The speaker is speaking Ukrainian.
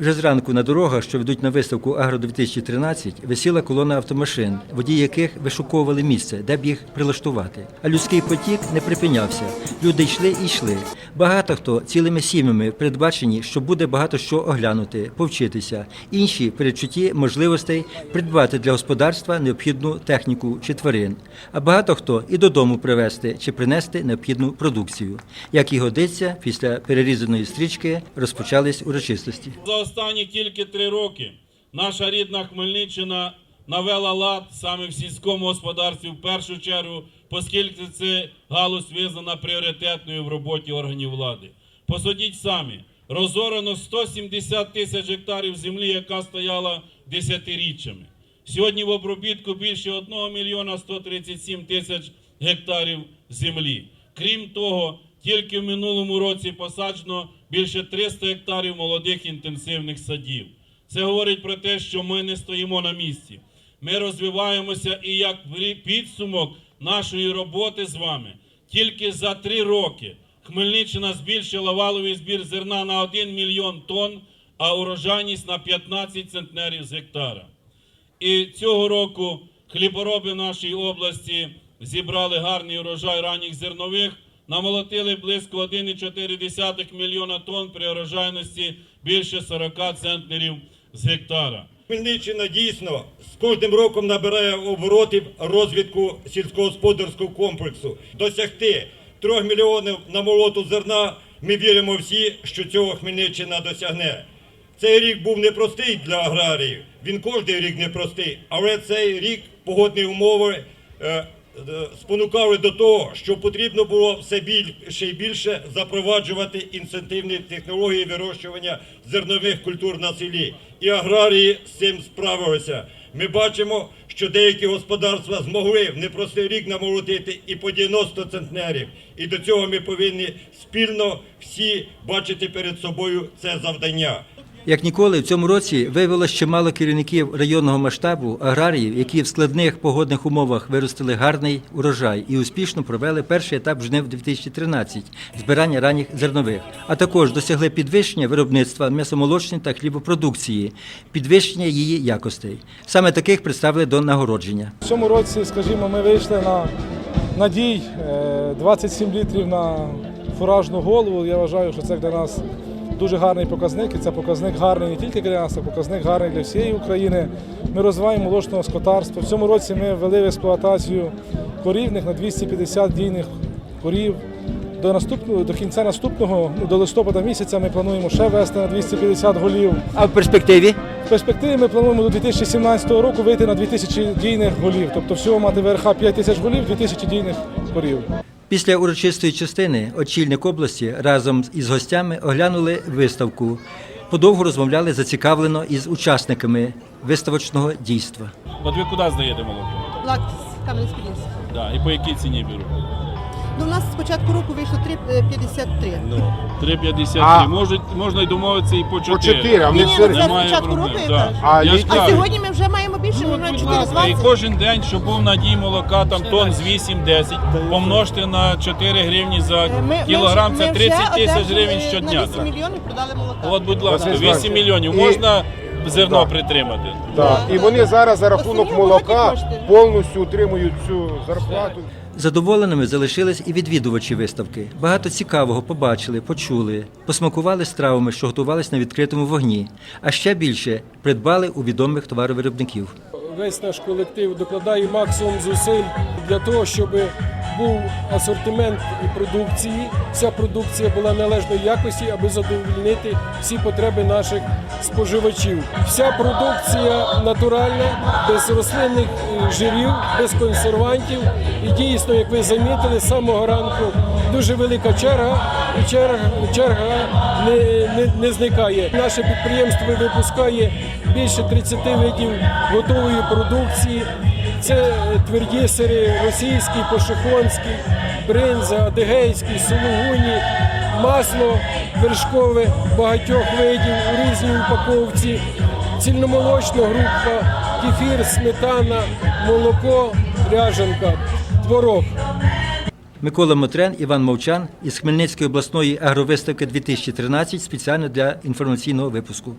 Вже зранку на дорогах, що ведуть на виставку Агро 2013, висіла колона автомашин, водії яких вишуковували місце, де б їх прилаштувати. А людський потік не припинявся. Люди йшли і йшли. Багато хто цілими сім'ями передбачені, що буде багато що оглянути, повчитися. Інші передчутті можливостей придбати для господарства необхідну техніку чи тварин. А багато хто і додому привезти чи принести необхідну продукцію. Як і годиться, після перерізаної стрічки розпочались урочистості. Останні тільки три роки наша рідна Хмельниччина навела лад саме в сільському господарстві в першу чергу, оскільки це галузь визнана пріоритетною в роботі органів влади. Посудіть самі, розорено 170 тисяч гектарів землі, яка стояла десятиріччями. Сьогодні в обробітку більше 1 мільйона 137 тисяч гектарів землі. Крім того, тільки в минулому році посаджено більше 300 гектарів молодих інтенсивних садів. Це говорить про те, що ми не стоїмо на місці. Ми розвиваємося і як підсумок нашої роботи з вами тільки за три роки Хмельниччина збільшила валовий збір зерна на 1 мільйон тонн, а урожайність на 15 центнерів з гектара. І цього року хлібороби нашої області зібрали гарний урожай ранніх зернових, намолотили близько 1,4 мільйона тонн при урожайності більше 40 центнерів з гектара. Хмельниччина дійсно з кожним роком набирає оборотів розвитку сільськогосподарського комплексу. Досягти 3 мільйонів намолоту зерна ми віримо всі, що цього Хмельниччина досягне. Цей рік був непростий для аграріїв. Він кожен рік непростий, але цей рік погодні умови е, спонукали до того, що потрібно було все більше і більше запроваджувати інцентивні технології вирощування зернових культур на селі. І аграрії з цим справилися. Ми бачимо, що деякі господарства змогли в непростий рік намолотити і по 90 центнерів. І до цього ми повинні спільно всі бачити перед собою це завдання. Як ніколи, в цьому році виявилось чимало керівників районного масштабу аграріїв, які в складних погодних умовах виростили гарний урожай і успішно провели перший етап жнив 2013 збирання ранніх зернових, а також досягли підвищення виробництва м'ясомолочної та хлібопродукції, підвищення її якостей. Саме таких представили до нагородження. В цьому році, скажімо, ми вийшли на надій е, 27 літрів на фуражну голову. Я вважаю, що це для нас дуже гарний показник. І це показник гарний не тільки для нас, а показник гарний для всієї України. Ми розвиваємо молочного скотарства. В цьому році ми ввели в експлуатацію корівних на 250 дійних корів. До наступного до кінця наступного, ну, до листопада місяця, ми плануємо ще вести на 250 голів. А в перспективі В перспективі ми плануємо до 2017 року вийти на 2000 дійних голів, тобто всього мати ВРХ 5 тисяч голів, 2000 дійних корів. Після урочистої частини очільник області разом із гостями оглянули виставку. Подовго розмовляли зацікавлено із учасниками виставочного дійства. От ви куди здаєте молоко? Лакс, Кам'янський ліс. Да. І по якій ціні беруть? Ну, у нас з початку року вийшло 3,53. Ну, 3,53. А- Можуть, можна й домовитися і по 4. По 4, а в Ні, них ні, ну це з Немає початку проблем, року, я да. кажу. А ж А кажу, сьогодні ми вже маємо більше, ми Ну, маємо будь ласка, і 4,20. кожен день, щоб був надій молока, там тонн з 8-10, помножте на 4 гривні за Е, Ми- ми кілограм, вже- це ми 30 тисяч одержали, гривень е, щодня. На 8 мільйонів продали молока. От, будь ласка, Василь 8 Іванович, мільйонів. і- Можна зерно Так. притримати? Так. І вони зараз за рахунок Основні молока кошти. повністю утримують цю зарплату. Задоволеними залишились і відвідувачі виставки. Багато цікавого побачили, почули, посмакували стравами, що готувались на відкритому вогні, а ще більше придбали у відомих товаровиробників. Весь наш колектив докладає максимум зусиль для того, щоб був асортимент продукції. Вся продукція була належної якості, аби задовольнити всі потреби наших споживачів. Вся продукція натуральна, без рослинних е, жирів, без консервантів. І дійсно, як ви замітили, з самого ранку дуже велика черга, і черга, черга не, не, не зникає. Наше підприємство випускає більше 30 видів готової продукції. Це е, тверді сири російський, пошехонський, бринза, адигейський, сулугуні, масло вершкове багатьох видів у різній упаковці, цільномолочна група, кефір, сметана, молоко, ряжанка, творог. Микола Мотрен, Іван Мовчан із Хмельницької обласної агровиставки 2013 спеціально для інформаційного випуску.